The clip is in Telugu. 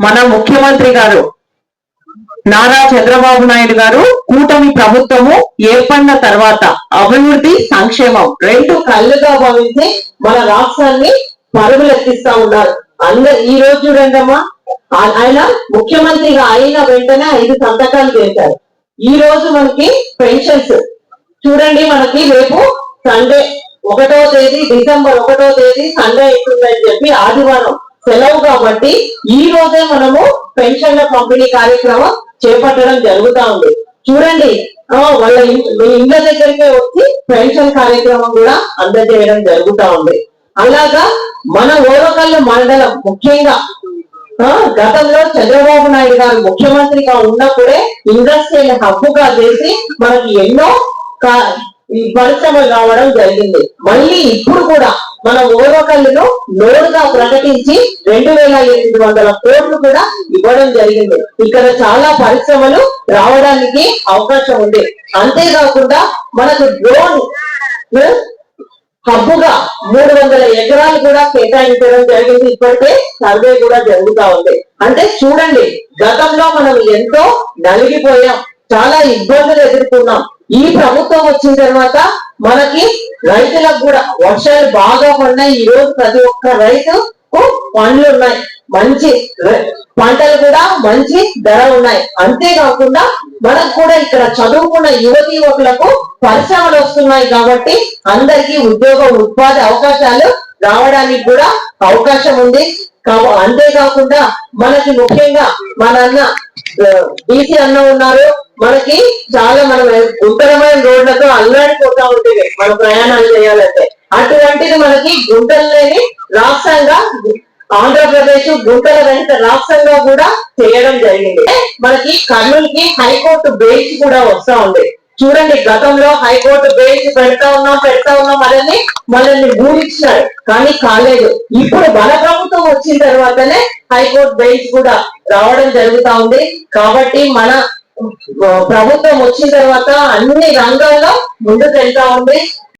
మన ముఖ్యమంత్రి గారు నారా చంద్రబాబు నాయుడు గారు కూటమి ప్రభుత్వము ఏర్పడిన తర్వాత అభివృద్ధి సంక్షేమం రెండు కళ్ళుగా భావించి మన రాష్ట్రాన్ని పరుగులెత్తిస్తా ఉన్నారు. అందరు ఈ రోజు చూడండమ్మా ఆయన ముఖ్యమంత్రిగా అయిన వెంటనే ఐదు సంతకాలు చేశారు. ఈ రోజు మనకి పెన్షన్స్. చూడండి మనకి రేపు సండే ఒకటో తేదీ డిసెంబర్ ఒకటో తేదీ సండే అవుతుందని చెప్పి ఆదివారం సెలవు కాబట్టి ఈ రోజే మనము పెన్షన్ల పంపిణీ కార్యక్రమం చేపట్టడం జరుగుతా ఉంది. చూడండి వాళ్ళ ఇండ్ల దగ్గరికే వచ్చి పెన్షన్ కార్యక్రమం కూడా అందజేయడం జరుగుతా ఉంది. అలాగా మన ఓరకల్లు మండలం ముఖ్యంగా ఆ, గతంలో చంద్రబాబు నాయుడు గారు ముఖ్యమంత్రిగా ఉన్నప్పుడే ఇండస్ట్రియల్ హక్కుగా చేసి మనకి ఎన్నో ఈ పరిశ్రమలు రావడం జరిగింది. మళ్ళీ ఇప్పుడు కూడా మన ఓరకల్లును నోడుగా ప్రకటించి రెండు వేల ఎనిమిది వందల కోట్లు కూడా ఇవ్వడం జరిగింది. ఇక్కడ చాలా పరిశ్రమలు రావడానికి అవకాశం ఉంది. అంతేకాకుండా మనకు డ్రోన్ హబ్బుగా మూడు వందల ఎకరాలు కూడా కేటాయించడం జరిగింది. ఇప్పటికే సర్వే కూడా జరుగుతా ఉంది. అంటే చూడండి గతంలో మనం ఎంతో నలిగిపోయాం. చాలా ఇబ్బందులు ఎదుర్కొన్నాం. ఈ ప్రభుత్వం వచ్చిన తర్వాత మనకి రైతులకు కూడా వర్షాలు బాగా పడినాయి. ఈ రోజు ప్రతి ఒక్క రైతుకు పండ్లు ఉన్నాయి. మంచి పంటలు కూడా మంచి ధర ఉన్నాయి. అంతేకాకుండా మనకు కూడా ఇక్కడ చదువుకున్న యువతి యువకులకు పరిశ్రమలు వస్తున్నాయి కాబట్టి అందరికీ ఉద్యోగ ఉపాధి అవకాశాలు రావడానికి కూడా అవకాశం ఉంది. కావు అంతేకాకుండా మనకి ముఖ్యంగా మన అన్న బీసీ అన్న ఉన్నారు. మనకి చాలా మనం గుంటలమైన రోడ్లతో అల్లాడిపోతా ఉంటుంది మన ప్రయాణాలు చేయాలంటే. అటువంటిది మనకి గుంటలు లేని రాష్ట్రంగా ఆంధ్రప్రదేశ్ గుంటల రహిత రాష్ట్రంగా కూడా చేయడం జరిగింది. మనకి కర్నూలుకి హైకోర్టు బెంచ్ కూడా వస్తా ఉంది. చూడండి గతంలో హైకోర్టు బెయిల్ పెడతా ఉన్నాం పెడతా ఉన్నాం మనల్ని మనల్ని ఊరించినారు కానీ కాలేదు. ఇప్పుడు మన ప్రభుత్వం వచ్చిన తర్వాతనే హైకోర్టు బెంచ్ కూడా రావడం జరుగుతా ఉంది. కాబట్టి మన ప్రభుత్వం వచ్చిన తర్వాత అన్ని రంగాల్లో ముందుకు వెళ్తా ఉంది.